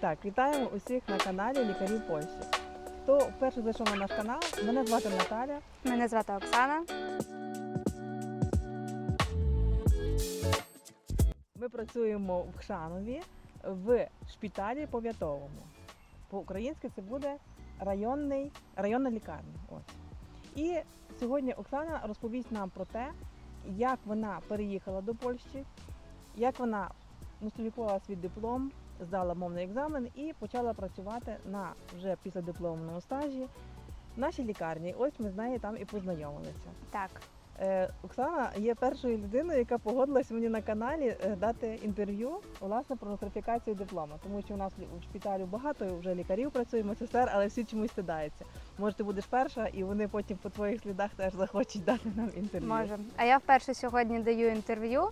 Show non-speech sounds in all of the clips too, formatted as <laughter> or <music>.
Так, вітаємо усіх на каналі Лікарів Польщі. Хто вперше зайшов на наш канал, мене звати Наталя. Мене звати Оксана. Ми працюємо в Хшанові в шпиталі пов'ятовому. По-українськи це буде районний, районна лікарня. Ось. І сьогодні Оксана розповість нам про те, як вона переїхала до Польщі, як вона нострифікувала свій диплом, здала мовний екзамен і почала працювати на вже післядипломному стажі в нашій лікарні. Ось ми з нею там і познайомилися. Так, Е, Оксана є першою людиною, яка погодилась мені на каналі е, дати інтерв'ю власне про нострифікацію диплома, тому що у нас в шпиталі багато вже лікарів працює, медсестер, але всі чомусь стидаються. Може, ти будеш перша, і вони потім по твоїх слідах теж захочуть дати нам інтерв'ю. може. А я вперше сьогодні даю інтерв'ю,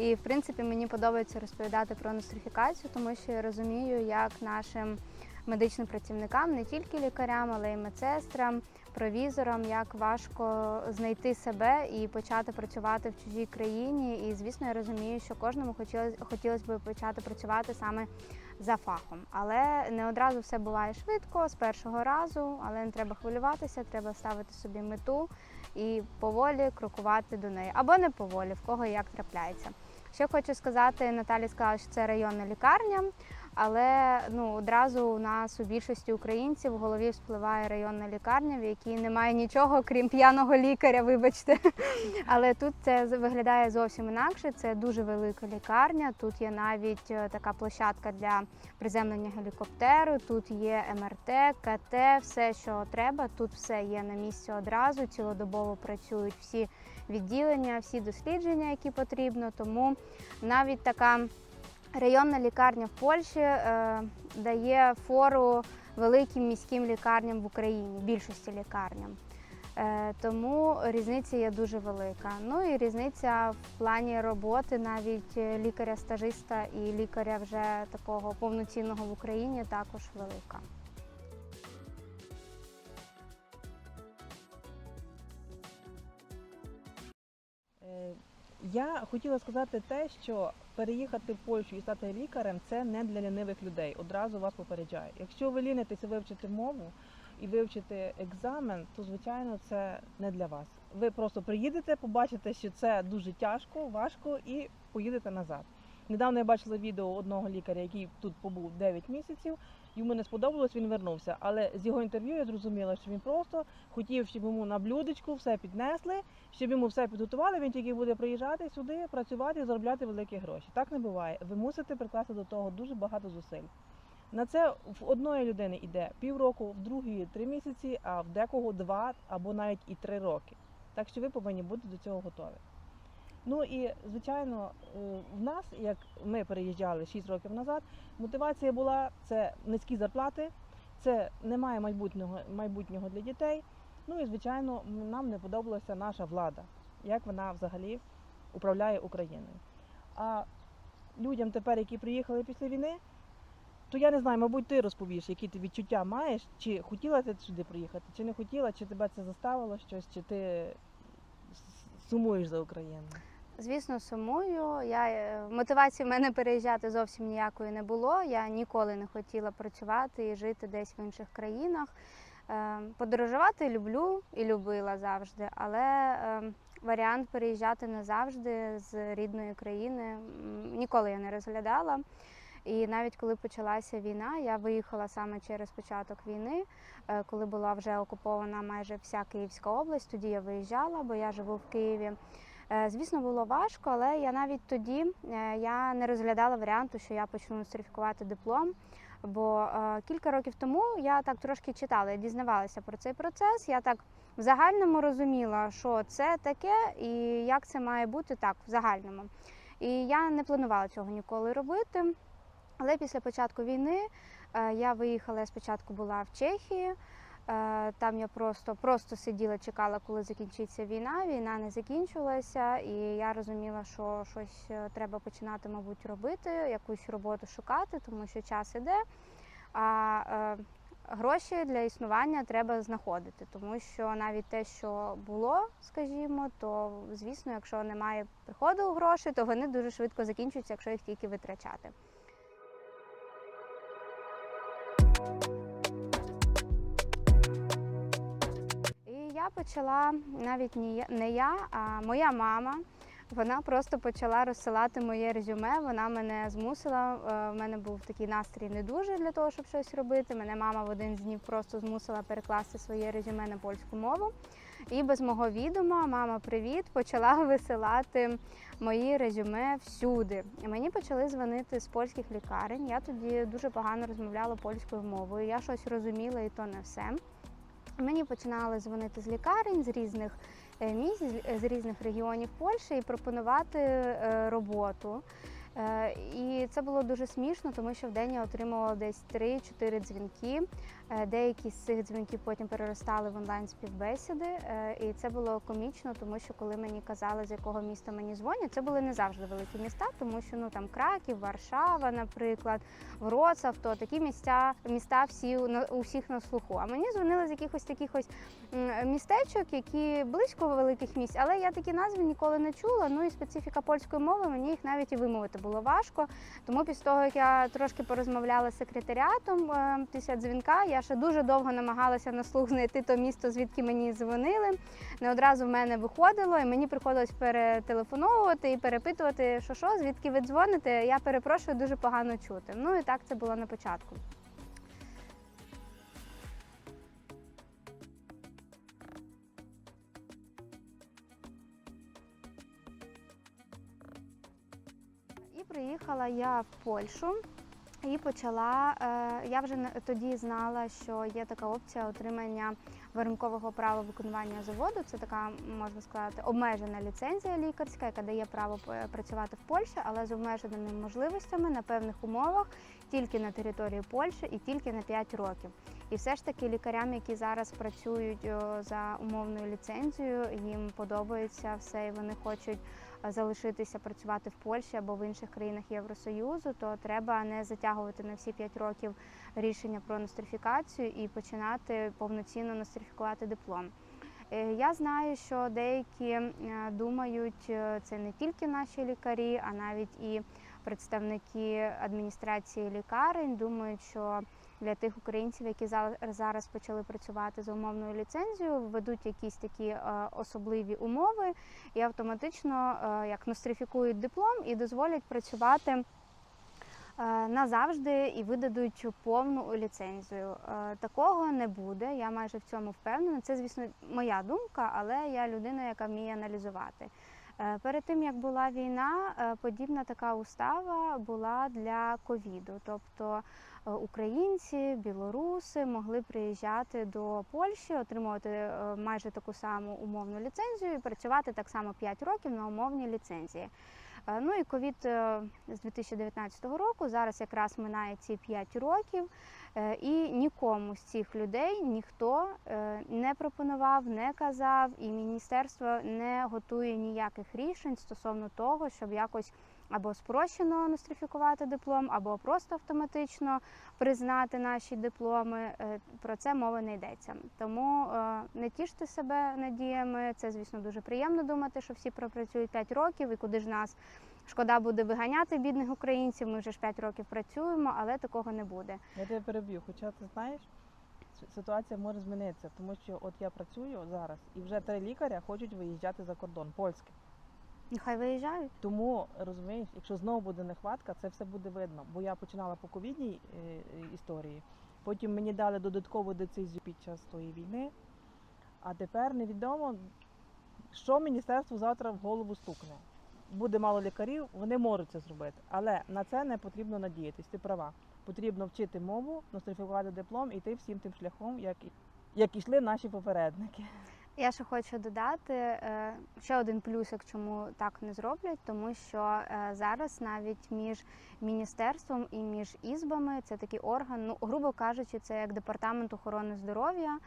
і в принципі мені подобається розповідати про нострифікацію, тому що я розумію, як нашим медичним працівникам, не тільки лікарям, але й медсестрам, провізорам, як важко знайти себе і почати працювати в чужій країні. І звісно, я розумію, що кожному хотілося хотілося б почати працювати саме за фахом. Але не одразу все буває швидко з першого разу, але не треба хвилюватися, треба ставити собі мету і поволі крокувати до неї. Або не поволі, в кого як трапляється. Що хочу сказати, Наталі сказала, що це районна лікарня, але ну одразу у нас у більшості українців в голові вспливає районна лікарня, в якій немає нічого, крім п'яного лікаря, вибачте. <laughs> Але тут це виглядає зовсім інакше. Це дуже велика лікарня. Тут є навіть е, така площадка для приземлення гелікоптеру. Тут є МРТ, КТ, все, що треба. Тут все є на місці одразу. Цілодобово працюють всі відділення, всі дослідження, які потрібно. Тому навіть така районна лікарня в Польщі е, дає фору великим міським лікарням в Україні, більшості лікарням. Е, Тому різниця є дуже велика. Ну і різниця в плані роботи навіть лікаря-стажиста і лікаря вже такого повноцінного в Україні також велика. Я хотіла сказати те, що переїхати в Польщу і стати лікарем це не для лінивих людей. Одразу вас попереджаю. Якщо ви лінитеся вивчити мову і вивчити екзамен, то звичайно це не для вас. Ви просто приїдете, побачите, що це дуже тяжко, важко, і поїдете назад. Недавно я бачила відео одного лікаря, який тут побув 9 місяців. Йому не сподобалось, він вернувся. Але з його інтерв'ю я зрозуміла, що він просто хотів, щоб йому на блюдечку все піднесли, щоб йому все підготували, він тільки буде приїжджати сюди, працювати і заробляти великі гроші. Так не буває. Ви мусите прикласти до того дуже багато зусиль. На це в одної людини йде півроку, в другої три місяці, а в декого два або навіть і три роки. Так що ви повинні бути до цього готові. Ну і звичайно, е, в нас, як ми переїжджали 6 років назад, мотивація була це низькі зарплати, це немає майбутнього майбутнього для дітей. Ну і звичайно, нам не подобалася наша влада, як вона взагалі управляє Україною. А людям тепер, які приїхали після війни, то я не знаю, мабуть, ти розповіш, які ти відчуття маєш, чи хотіла ти сюди приїхати, чи не хотіла, чи тебе це заставило щось, чи ти сумуєш за Україною. Звісно, сумую. Я е, мотивації в мене переїжджати зовсім ніякої не було. Я ніколи не хотіла працювати і жити десь в інших країнах. Е, Подорожувати люблю і любила завжди, але е, варіант переїжджати назавжди з рідної країни ніколи я не розглядала. І навіть коли почалася війна, я виїхала саме через початок війни, коли була вже окупована майже вся Київська область. Тоді я виїжджала, бо я живу в Києві. Е, Звісно, було важко, але я навіть тоді е, я не розглядала варіанту, що я почну нострифікувати диплом. Бо е, кілька років тому я так трошки читала, дізнавалася про цей процес. Я так в загальному розуміла, що це таке і як це має бути так в загальному. І я не планувала цього ніколи робити. Але після початку війни я виїхала. Я спочатку була в Чехії. Е, Там я просто, просто сиділа, чекала, коли закінчиться війна. Війна не закінчилася, і я розуміла, що щось е, треба починати, мабуть, робити, якусь роботу шукати, тому що час іде. А е, гроші для існування треба знаходити, тому що навіть те, що було, скажімо, то звісно, якщо немає приходу грошей, то вони дуже швидко закінчуються, якщо їх тільки витрачати. Почала навіть не я- а моя мама. Вона просто почала розсилати моє резюме. Вона мене змусила. е, В мене був такий настрій не дуже для того, щоб щось робити. Мене мама в один з днів просто змусила перекласти своє резюме на польську мову. І без мого відома, мама, привіт, почала <laughs> висилати мої резюме всюди. І мені почали дзвонити з польських лікарень. Я тоді дуже погано розмовляла польською мовою. Я щось розуміла, і то не все. Мені починали дзвонити з лікарень з різних е, місць, з- різних регіонів Польщі і пропонувати е, роботу. Е, І це було дуже смішно, тому що в день я отримувала десь 3-4 дзвінки. Е, Деякі з цих дзвінків потім переростали в онлайн співбесіди. Е, І це було комічно, тому що коли мені казали, з якого міста мені дзвонять, це були не завжди великі міста, тому що ну там Краків, Варшава, наприклад, Вроцлав, то такі місця, міста всі на- у всіх на слуху. А мені дзвонили з якихось таких ось містечок, які близько великих місць, але я такі назви ніколи не чула. Ну і специфіка польської мови мені їх навіть і вимовити було важко. Тому після того, як я трошки порозмовляла з секретаріатом е, після дзвінка, я ще дуже довго намагалася на слух знайти то місто, звідки мені дзвонили. Не одразу в мене виходило, і мені приходилось перетелефоновувати і перепитувати, що що, звідки ви дзвоните. Я перепрошую, дуже погано чути. Ну і так це було на початку. І приїхала я в Польщу і почала. е, Я вже тоді знала, що є така опція отримання варункового права виконування заводу. Це така, можна сказати, обмежена ліцензія лікарська, яка дає право працювати в Польщі, але з обмеженими можливостями на певних умовах тільки на території Польщі і тільки на 5 років. І все ж таки лікарям, які зараз працюють за умовною ліцензією, їм подобається все, і вони хочуть е, залишитися працювати в Польщі або в інших країнах Євросоюзу, то треба не затягувати на всі 5 років рішення про нострифікацію і починати повноцінно нострифікувати диплом. Е, Я знаю, що деякі е, думають, е, це не тільки наші лікарі, а навіть і представники адміністрації лікарень думають, що для тих українців, які за- зараз почали працювати за умовною ліцензією, введуть якісь такі е, особливі умови і автоматично е, як нострифікують диплом і дозволять працювати е, назавжди і видадуть повну ліцензію. Такого не буде. Я майже в цьому впевнена. Це, звісно, моя думка, але я людина, яка вміє аналізувати. Перед тим як була війна, подібна така устава була для ковіду. Тобто українці, білоруси могли приїжджати до Польщі, отримувати е, майже таку саму умовну ліцензію і працювати так само 5 років на умовній ліцензії. Е, Ну і ковід е, з 2019 року зараз якраз минає ці 5 років, е, і нікому з цих людей ніхто е, не пропонував, не казав, і міністерство не готує ніяких рішень стосовно того, щоб якось або спрощено нострифікувати диплом, або просто автоматично признати наші дипломи. Е, Про це мови не йдеться. Тому е, не тіште себе надіями. Це, звісно, дуже приємно думати, що всі пропрацюють 5 років і куди ж нас шкода буде виганяти бідних українців. Ми вже ж 5 років працюємо, але такого не буде. Я тебе переб'ю, хоча ти знаєш, ситуація може змінитися, тому що от я працюю зараз, і вже три лікаря хочуть виїжджати за кордон, польські. Нехай виїжджають. Тому розумієш, якщо знову буде нехватка, це все буде видно. Бо я починала по ковідній е, е, історії. Потім мені дали додаткову децизію під час тої війни. А тепер невідомо, що міністерству завтра в голову стукне. Буде мало лікарів, вони можуть це зробити. Але на це не потрібно надіятись. Ти права. Потрібно вчити мову, нострифікувати диплом і йти всім тим шляхом, як, як ішли наші попередники. Я ще хочу додати е, ще один плюсик, чому так не зроблять, тому що е, зараз навіть між міністерством і між ізбами це такий орган, ну грубо кажучи, це як департамент охорони здоров'я,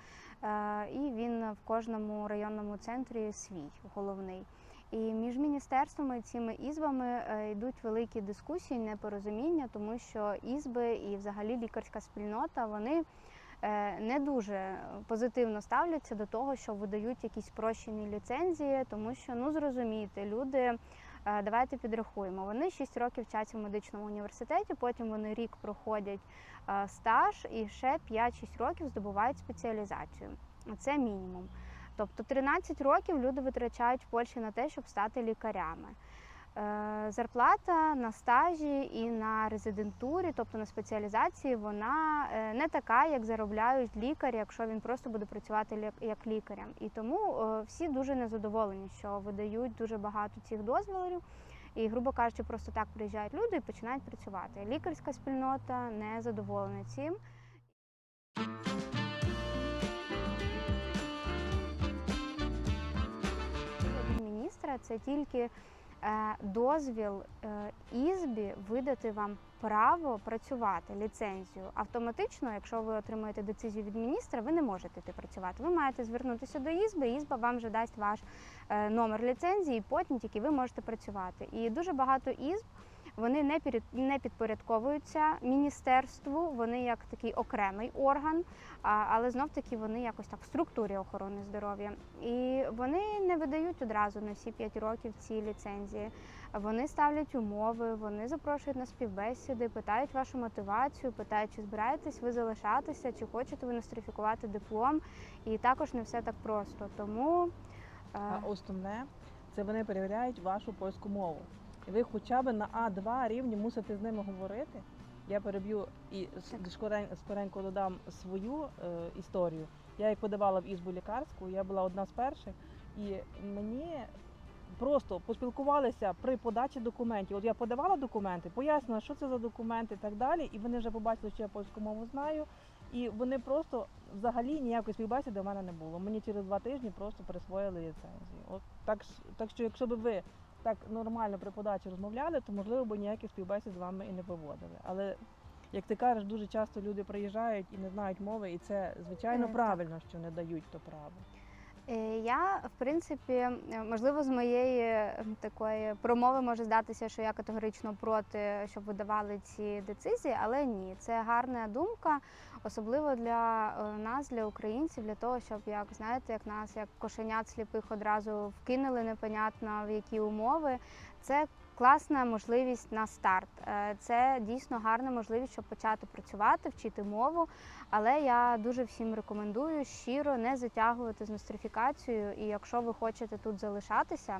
е, і він в кожному районному центрі свій головний. І між міністерствами і цими ізбами йдуть великі дискусії, непорозуміння, тому що ізби і взагалі лікарська спільнота вони не дуже позитивно ставляться до того, що видають якісь спрощені ліцензії, тому що ну зрозумійте, люди Е, Давайте підрахуємо. Вони 6 років вчаться в медичному університеті, потім вони рік проходять е, стаж і ще 5-6 років здобувають спеціалізацію. Це мінімум. Тобто 13 років люди витрачають в Польщі на те, щоб стати лікарями. Е, Зарплата на стажі і на резидентурі, тобто на спеціалізації, вона е, не така, як заробляють лікарі, якщо він просто буде працювати як лікарем. І тому е, всі дуже незадоволені, що видають дуже багато цих дозволів. І, грубо кажучи, просто так приїжджають люди і починають працювати. Лікарська спільнота не задоволена цим. міністра це тільки дозвіл е, ізбі видати вам право працювати, ліцензію. Автоматично, якщо ви отримуєте децизію від міністра, ви не можете йти працювати. Ви маєте звернутися до ізби, ізба вам вже дасть ваш е, номер ліцензії, потім тільки ви можете працювати. І дуже багато ізб. Вони не не підпорядковуються міністерству, вони як такий окремий орган, але знов таки вони якось так в структурі охорони здоров'я. І вони не видають одразу на всі 5 років ці ліцензії. Вони ставлять умови, вони запрошують на співбесіди, питають вашу мотивацію, питають, чи збираєтесь ви залишатися, чи хочете ви нострифікувати диплом. І також не все так просто. Тому е, А основне, це вони перевіряють вашу польську мову. І ви хоча б на А2 рівні мусите з ними говорити. Я переб'ю і с- скоренько додам свою е, історію. Я як подавала в ізбу лікарську, я була одна з перших, і мені просто поспілкувалися при подачі документів. От я подавала документи, пояснила, що це за документи і так далі. І вони вже побачили, що я польську мову знаю. І вони просто взагалі ніякої співбесіди в мене не було. Мені через два тижні просто присвоїли ліцензію. От так, так що, якщо б ви так нормально при подачі розмовляли, то можливо б ніяких співбесід з вами і не поводили. Але як ти кажеш, дуже часто люди приїжджають і не знають мови, і це звичайно Е, правильно, що не дають то право. Е, Я, в принципі, е, можливо, з моєї е, такої промови може здатися, що я категорично проти, щоб видавали ці децизії, але ні, це гарна думка, особливо для е, нас, для українців, для того, щоб як знаєте, як нас, як кошенят сліпих одразу вкинули непонятно в які умови. Це класна можливість на старт. Е, Це дійсно гарна можливість, щоб почати працювати, вчити мову. Але я дуже всім рекомендую щиро не затягувати з нострифікацією. І якщо ви хочете тут залишатися,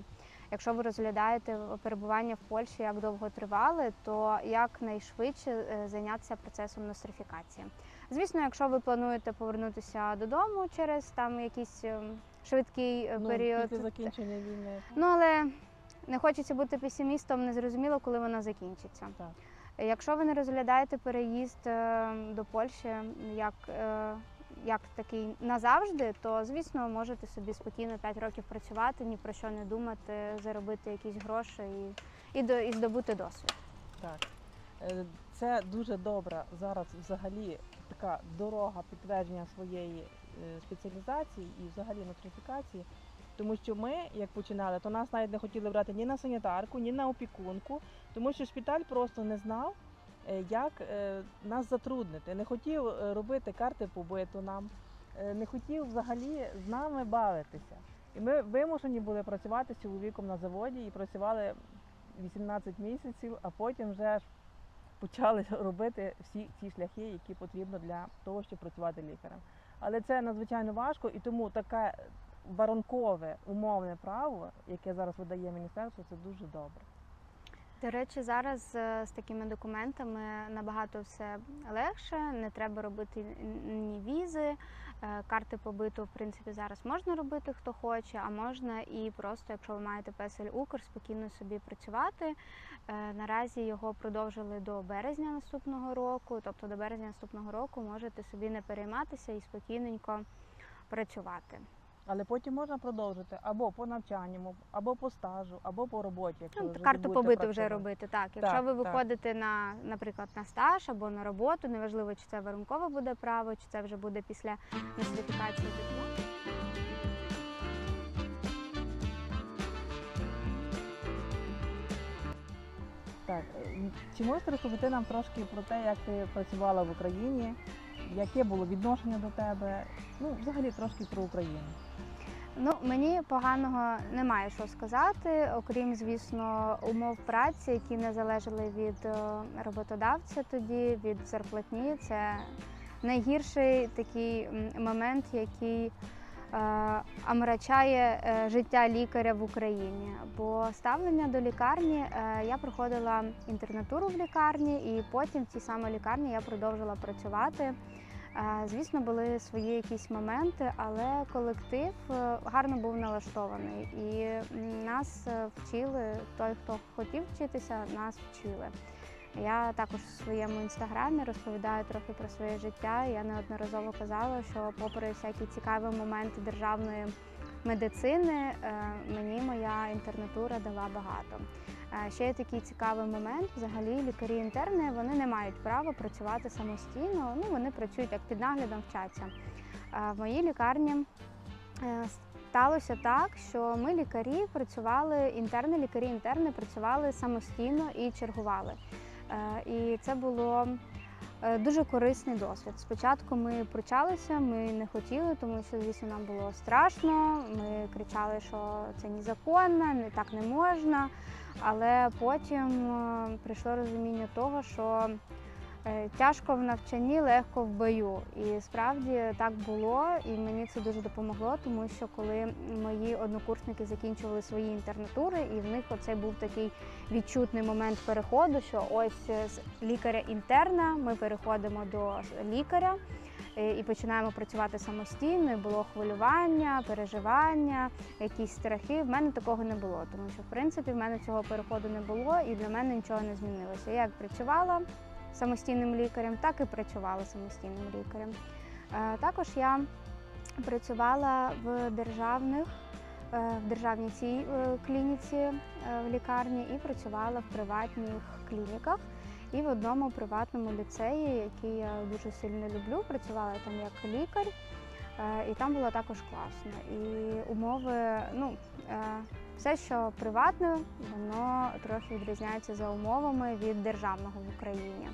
якщо ви розглядаєте перебування в Польщі як довготривале, то якнайшвидше е, зайнятися процесом нострифікації. Звісно, якщо ви плануєте повернутися додому через там якийсь ем, швидкий е, Ну, період, після закінчення війни. ну але не хочеться бути песимістом, незрозуміло, коли вона закінчиться. Так. Якщо ви не розглядаєте переїзд е, до Польщі як, е, як такий назавжди, то звісно можете собі спокійно 5 років працювати, ні про що не думати, заробити якісь гроші і, і, до- і здобути досвід. Так. Е, Це дуже добра зараз взагалі така дорога підтвердження своєї спеціалізації і взагалі нотрифікації. Тому що ми, як починали, то нас навіть не хотіли брати ні на санітарку, ні на опікунку, тому що шпиталь просто не знав, е, як е, нас затруднити. Не хотів е, робити карти побиту нам, не хотів взагалі з нами бавитися. І ми вимушені були працювати з чоловіком на заводі і працювали 18 місяців, а потім вже почали <laughs> робити всі ці шляхи, які потрібно для того, щоб працювати лікарем. Але це надзвичайно важко, і тому таке воронкове умовне право, яке зараз видає міністерство, це дуже добре. До речі, зараз е, з такими документами набагато все легше, не треба робити ні візи. е, Карти побиту, в принципі, зараз можна робити, хто хоче, а можна і просто, якщо ви маєте песель Укр, спокійно собі працювати. Е, Наразі його продовжили до березня наступного року, тобто до березня наступного року можете собі не перейматися і спокійненько працювати. Але потім можна продовжити або по навчанню, або по стажу, або по роботі. Якщо Ну, вже карту побиту вже робити. Так, якщо Так, ви так. виходите на, наприклад, на стаж або на роботу, неважливо, чи це воронкове буде право, чи це вже буде після нострифікації диплому. Так, е, чи можете розповісти нам трошки про те, як ти працювала в Україні, яке було відношення до тебе? Ну, взагалі трошки про Україну. Ну, мені поганого немає що сказати, окрім, звісно, умов праці, які не залежали від е, роботодавця тоді, від зарплатні. Це найгірший такий момент, який омрачає е, життя лікаря в Україні. Бо ставлення до лікарні е, я проходила інтернатуру в лікарні, і потім в цій самій лікарні я продовжила працювати. Е, Звісно, були свої якісь моменти, але колектив е, гарно був налаштований, і нас е, вчили. Той, хто хотів вчитися, нас вчили. Я також у своєму інстаграмі розповідаю трохи про своє життя. Я неодноразово казала, що, попри всякі цікаві моменти державної медицини, е, мені моя інтернатура дала багато. Е, Ще є такий цікавий момент. Взагалі, лікарі-інтерни вони не мають права працювати самостійно. Ну вони працюють як під наглядом вчаться. Е, В моїй лікарні сталося так, що ми лікарі працювали, інтерни, лікарі-інтерни працювали самостійно і чергували. Е, І це було е, дуже корисний досвід. Спочатку ми пручалися, ми не хотіли, тому що, звісно, нам було страшно. Ми кричали, що це незаконно, не так не можна. Але потім е, прийшло розуміння того, що тяжко в навчанні, легко в бою. І справді так було, і мені це дуже допомогло, тому що коли мої однокурсники закінчували свої інтернатури, і в них оцей був такий відчутний момент переходу, що ось е, з лікаря-інтерна ми переходимо до лікаря. е, І починаємо працювати самостійно. І було хвилювання, переживання, якісь страхи. В мене такого не було, тому що в принципі в мене цього переходу не було, і для мене нічого не змінилося. Я як працювала самостійним лікарем, так і працювала самостійним лікарем. Е, Також я працювала в державних е, в державній цій е, клініці в лікарні і працювала в приватних клініках. І в одному приватному ліцеї, який я дуже сильно люблю, працювала там як лікар, і там було також класно. І умови, ну все, що приватне, воно трохи відрізняється за умовами від державного в Україні.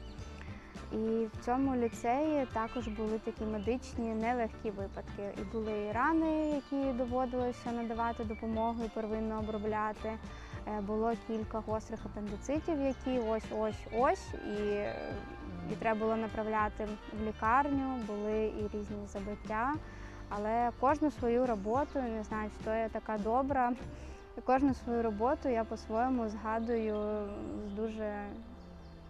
І в цьому ліцеї також були такі медичні нелегкі випадки. І були і рани, які доводилося надавати допомогу і первинно обробляти. Е, Було кілька гострих апендицитів, які ось ось ось, і, і треба було направляти в лікарню. Були і різні забиття. Але кожну свою роботу, не знаю, що я така добра. І кожну свою роботу я по-своєму згадую з дуже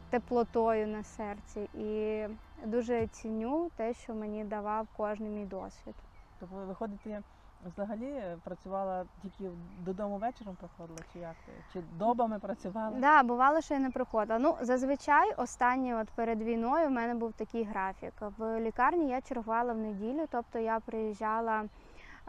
теплотою на серці і дуже ціню те, що мені давав кожен мій досвід. Тобто, виходить, ти взагалі працювала тільки додому вечором приходила, чи як ти? Чи добами працювала? Да, бувало, що я не приходила. Ну зазвичай останні, от перед війною, в мене був такий графік. В лікарні я чергувала в неділю, тобто я приїжджала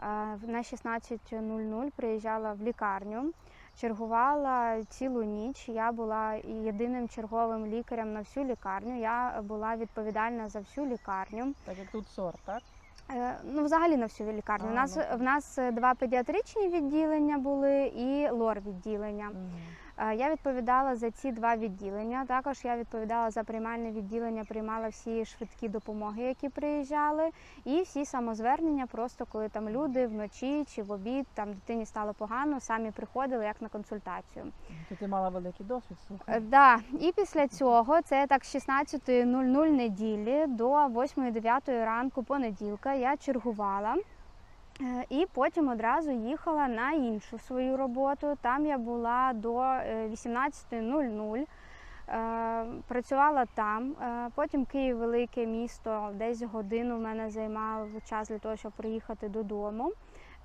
на 16.00, приїжджала в лікарню. Чергувала цілу ніч. Я була і єдиним черговим лікарем на всю лікарню. Я була відповідальна за всю лікарню. Так як тут сор, так? Е, Ну, взагалі на всю лікарню. А, у нас ну в нас е, два педіатричні відділення були і лор відділення. Е, Я відповідала за ці два відділення. Також я відповідала за приймальне відділення, приймала всі швидкі допомоги, які приїжджали, і всі самозвернення, просто коли там люди вночі чи в обід там дитині стало погано, самі приходили як на консультацію. То ти мала великий досвід, Е, слухай. Да, і після цього це так з 16.00 неділі до 8-9 ранку понеділка я чергувала. Е, І потім одразу їхала на іншу свою роботу. Там я була до е, 18.00. Е, Працювала там. Е, Потім Київ велике місто, десь годину в мене займав час для того, щоб приїхати додому.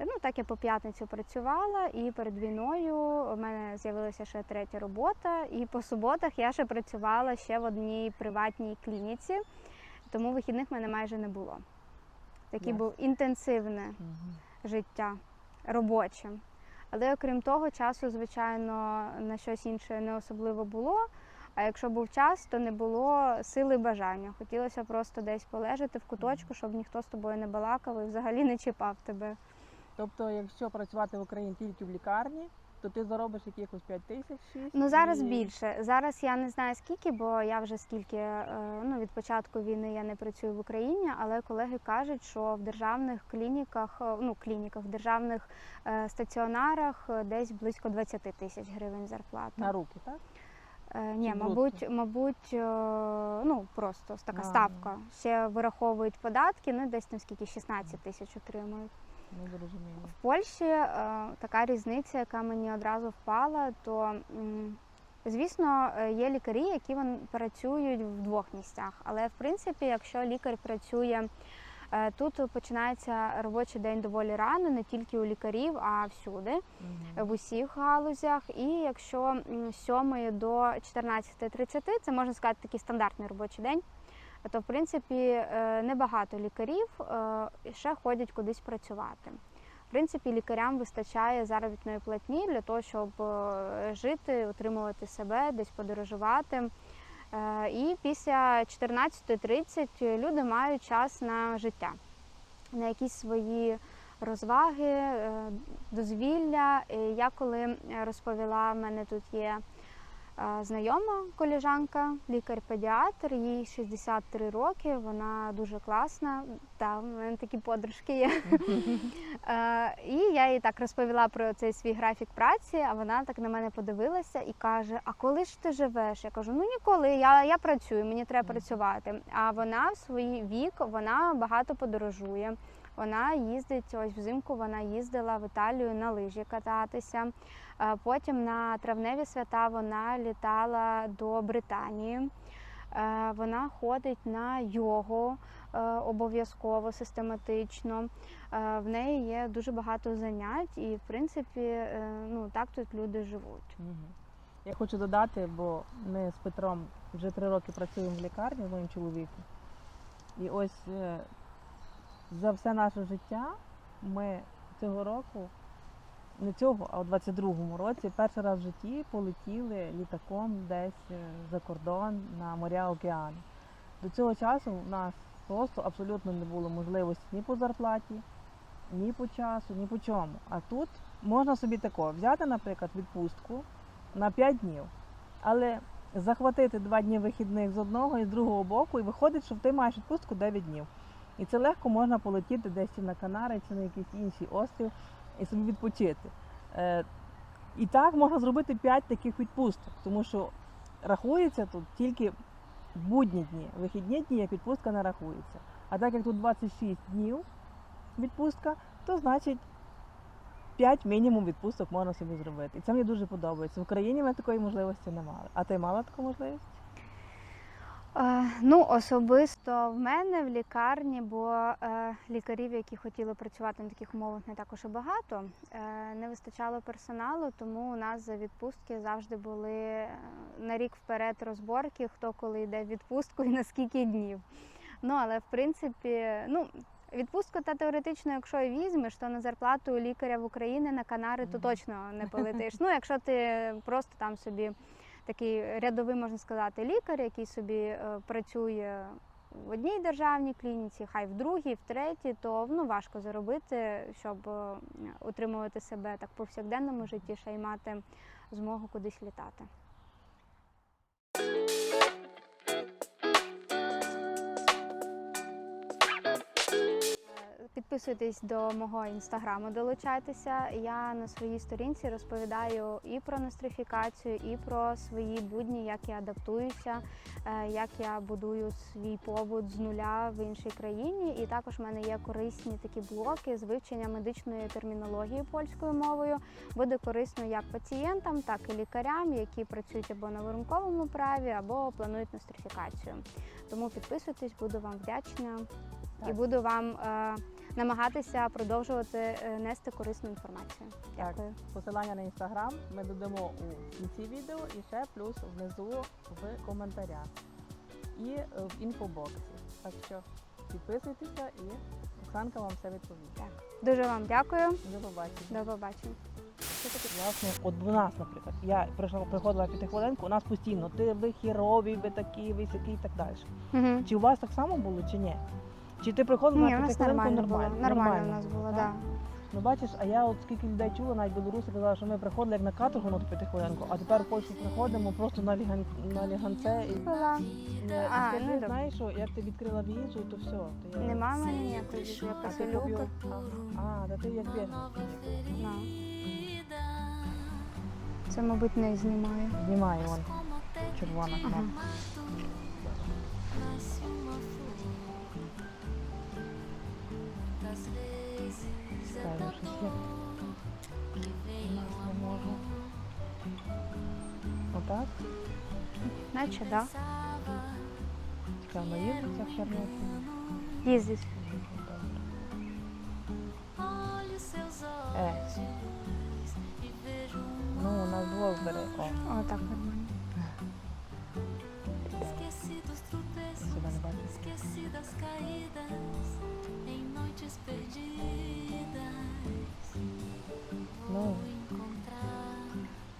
Е, Ну, так я по п'ятницю працювала, і перед війною у мене з'явилася ще третя робота. І по суботах я ще працювала ще в одній приватній клініці, тому вихідних в мене майже не було. Такий Ясно. був інтенсивне Мгм. життя робоче. Але окрім того, часу, звичайно, на щось інше не особливо було. А якщо був час, то не було сили і бажання. Хотілося просто десь полежати в куточку, щоб ніхто з тобою не балакав і взагалі не чіпав тебе. Тобто, якщо працювати в Україні тільки в лікарні, то ти заробиш якихось 5 тисяч 6. Ну зараз і... більше. Зараз я не знаю скільки, бо я вже скільки е, ну від початку війни я не працюю в Україні, але колеги кажуть, що в державних клініках, е, ну клініках, в державних е, стаціонарах десь близько 20 тисяч гривень зарплата. на руки, так? Ні, мабуть, мабуть, ну просто така ставка. Ще вираховують податки, ну десь там скільки 16 тисяч отримують. Не зрозуміло. В Польщі е, така різниця, яка мені одразу впала, то м, звісно е, є лікарі, які вон, працюють в двох місцях. Але в принципі, якщо лікар працює е, тут, починається робочий день доволі рано, не тільки у лікарів, а всюди, в усіх галузях. І якщо м, з 7 до 14.30, це можна сказати такий стандартний робочий день. То в принципі е, небагато лікарів е, ще ходять кудись працювати. В принципі, лікарям вистачає заробітної платні для того, щоб е, жити, утримувати себе, десь подорожувати. І після 14.30 люди мають час на життя, на якісь свої розваги, дозвілля. Я коли розповіла, в мене тут є знайома коліжанка, лікар-педіатр, їй 63 роки, вона дуже класна. Та, в мене такі подружки є. <laughs> Е, І я їй так розповіла про цей свій графік праці, а вона так на мене подивилася і каже: А коли ж ти живеш? Я кажу, ну ніколи, я, я працюю, мені треба працювати. А вона в свій вік вона багато подорожує. Вона їздить ось взимку. Вона їздила в Італію на лижі кататися. Е, Потім на травневі свята вона літала до Британії. Е, Вона ходить на йогу е, обов'язково систематично. В неї є дуже багато занять, і в принципі, ну так тут люди живуть. Я хочу додати, бо ми з Петром вже три роки працюємо в лікарні з моїм чоловіком. І ось за все наше життя ми цього року, не цього, а у 22-му році перший раз в житті полетіли літаком десь е, за кордон на моря океани. До цього часу в нас просто абсолютно не було можливості ні по зарплаті, ні по часу, ні по чому. А тут можна собі тако взяти, наприклад, відпустку на 5 днів, але захватити 2 дні вихідних з одного і з другого боку, і виходить, що ти маєш відпустку 9 днів. І це легко можна полетіти десь чи на Канари, чи на якийсь інший острів і собі відпочити. Е, і так можна зробити 5 таких відпусток, тому що рахується тут тільки будні дні. Вихідні дні як відпустка не рахується. А так як тут 26 днів відпустка, то значить 5 мінімум відпусток можна собі зробити. І це мені дуже подобається. В Україні ми такої можливості не мали. А ти мала таку можливість? Е, Ну, особисто в мене в лікарні, бо е, лікарів, які хотіли працювати на таких умовах, не також і багато. Е, не вистачало персоналу, тому у нас за відпустки завжди були на рік вперед розборки, хто коли йде в відпустку і на скільки днів. Ну, але в принципі, ну. Відпустку та теоретично, якщо і візьмеш, то на зарплату лікаря в Україні на Канари то точно не <laughs> полетиш. Ну, якщо ти просто там собі такий рядовий, можна сказати, лікар, який собі е, працює в одній державній клініці, хай в другій, в третій, то ну, важко заробити, щоб е, утримувати себе так в повсякденному житті, ще й мати змогу кудись літати. Підписуйтесь до мого інстаграму, долучайтеся. Я на своїй сторінці розповідаю і про нострифікацію, і про свої будні, як я адаптуюся, е, як я будую свій побут з нуля в іншій країні. І також в мене є корисні такі блоки з вивчення медичної термінології польською мовою. Буде корисно як пацієнтам, так і лікарям, які працюють або на вирунковому праві, або планують нострифікацію. Тому підписуйтесь, буду вам вдячна і буду вам е, намагатися продовжувати е, нести корисну інформацію. Так. Посилання на інстаграм ми додамо у кінці відео і ще плюс внизу в коментарях і е, в інфобоксі. Так що підписуйтеся і Оксанка вам все відповість. Дуже вам дякую. До побачення. До побачення. Власне, от в нас, наприклад, я прийшла, приходила п'ятихвилинку, у нас постійно ти ви хірові, ви такі, ви сякі і так далі. Угу. Чи у вас так само було, чи ні? Чи ти приходила Ні, на у нас п'ятихвилинку нормально було. нормально? Нормально у нас було, так? так. Ну бачиш, а я от скільки людей чула, навіть білоруси казали, що ми приходили як на каторгу на ту п'ятихвилинку, а тепер в Польщу приходимо просто на ліган на ліганце і Була. Е, А, скажи, ну, добре. знаєш, що як ти відкрила візу, то все. То я... Нема в мене ніякої візи, я А ти поселюка. А, та ти як біженець. Да. Це, мабуть, не знімає. Знімає вон червона Ага. кнопка. Чекай, є. У нас не можу. Отак? Наче, так. Да. Їздиться в Чернівці? Їздить. Е.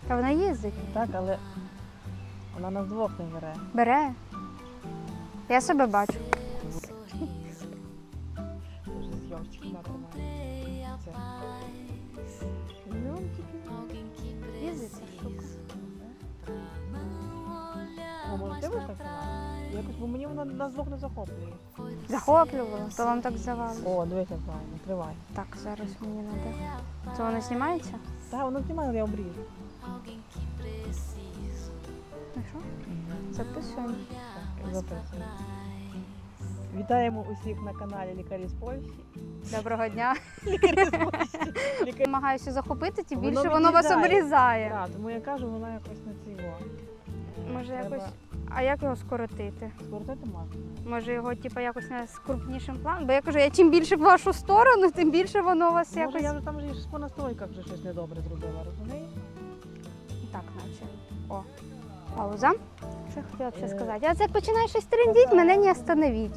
Та вона їздить. так, але вона нас двох не бере. Бере. Я себе бачу. Їздить? Якось, бо мені вона нас двох не захоплює. Захоплювала, то вам так здавалося. О, дивись, як правильно, тривай. Так, зараз мені треба. Це воно знімається? Так, воно знімає, але я обріжу. Записуємо. Так. Вітаємо усіх на каналі Лікарі з Польщі. Доброго дня. <laughs> Лікарі з Польщі. Лікарі... Намагаюся захопити, тим більше воно вас відрізає. обрізає. Так, тому я кажу, воно якось на ціло. Може, Треба якось. А як його скоротити? Скоротити можна. Може його типу, якось на крупнішим планом? Бо я кажу, я чим більше в вашу сторону, тим більше воно у вас Може, якось. я вже там щось по настройках вже щось недобре зробила, розумієш? Так, наче. О. Пауза. Що я хотіла ще Е, сказати? А як починає щось трендіть, мене не остановіть.